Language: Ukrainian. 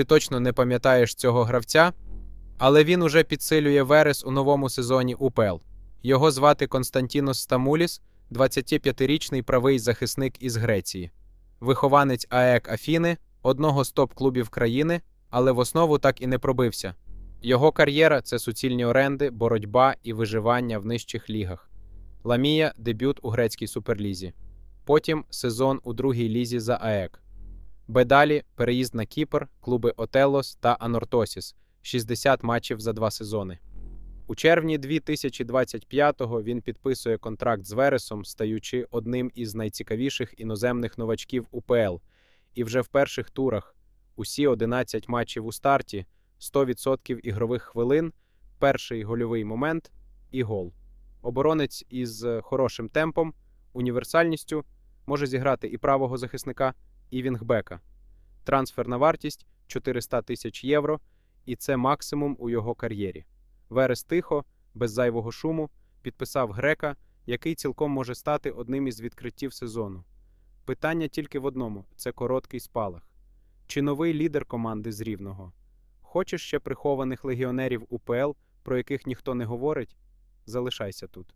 ти точно не пам'ятаєш цього гравця, але він уже підсилює Верес у новому сезоні УПЛ. Його звати Константінос Стамуліс, 25-річний правий захисник із Греції, вихованець АЕК Афіни, одного з топ-клубів країни, але в основу так і не пробився. Його кар'єра це суцільні оренди, боротьба і виживання в нижчих лігах. Ламія дебют у грецькій суперлізі. Потім сезон у другій лізі за АЕК. Бедалі переїзд на Кіпр, клуби Отелос та Анортосіс 60 матчів за два сезони. У червні 2025-го він підписує контракт з Вересом, стаючи одним із найцікавіших іноземних новачків УПЛ. І вже в перших турах усі 11 матчів у старті, 100% ігрових хвилин, перший гольовий момент і гол. Оборонець із хорошим темпом, універсальністю може зіграти і правого захисника, і вінгбека. Трансферна вартість 400 тисяч євро, і це максимум у його кар'єрі. Верес тихо, без зайвого шуму, підписав грека, який цілком може стати одним із відкриттів сезону. Питання тільки в одному: це короткий спалах. Чи новий лідер команди з Рівного? Хочеш ще прихованих легіонерів УПЛ, про яких ніхто не говорить? Залишайся тут.